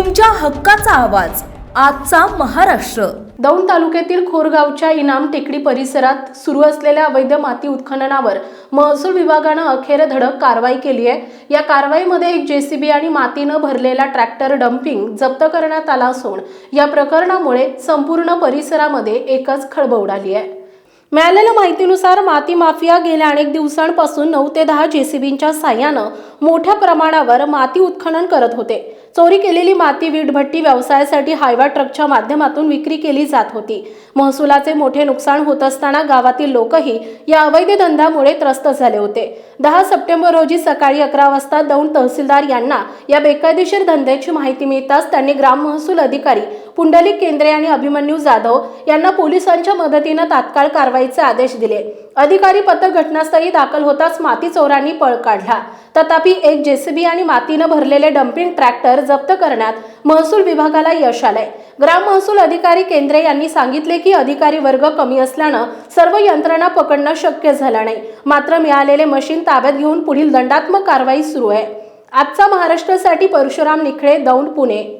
तुमच्या हक्काचा आवाज. आजचा महाराष्ट्र. दौंड तालुक्यातील खोरगावच्या इनाम टेकडी परिसरात सुरू असलेल्या अवैध माती उत्खननावर महसूल विभागानं अखेर धडक कारवाई केली आहे. या कारवाईमध्ये एक जेसीबी आणि मातीनं भरलेला ट्रॅक्टर डम्पिंग जप्त करण्यात आला असून या प्रकरणामुळे संपूर्ण परिसरामध्ये एकच खळबळ उडाली आहे. मिळालेल्या माहितीनुसार माती माफिया गेल्या अनेक दिवसांपासून नऊ ते दहा जेसीबींच्या साह्यानं मोठ्या प्रमाणावर माती उत्खनन करत होते. चोरी केलेली माती वीटभट्टी व्यवसायासाठी हायवा ट्रकच्या माध्यमातून विक्री केली जात होती. महसुलाचे मोठे नुकसान होत असताना गावातील लोकही या अवैध धंद्यामुळे त्रस्त झाले होते. दहा सप्टेंबर रोजी सकाळी अकरा वाजता दौंड तहसीलदार यांना या बेकायदेशीर धंद्याची माहिती मिळताच त्यांनी ग्राम महसूल अधिकारी पुंडलिक केंद्रे आणि अभिमन्यू जाधव यांना पोलिसांच्या मदतीनं तात्काळ कारवाईचे आदेश दिले. अधिकारी पथक घटनास्थळी दाखल होताच माती चोरांनी पळ काढला. तथापि एक जेसीबी आणि मातीनं भरलेले डम्पिंग ट्रॅक्टर जप्त करण्यात महसूल विभागाला यश आलंय. ग्राम महसूल अधिकारी केंद्रे यांनी सांगितले की अधिकारी वर्ग कमी असल्यानं सर्व यंत्रणा पकडणं शक्य झालं नाही. मात्र मिळालेले मशीन ताब्यात घेऊन पुढील दंडात्मक कारवाई सुरू आहे. आजचा महाराष्ट्रासाठी परशुराम निखळे दौंड पुणे.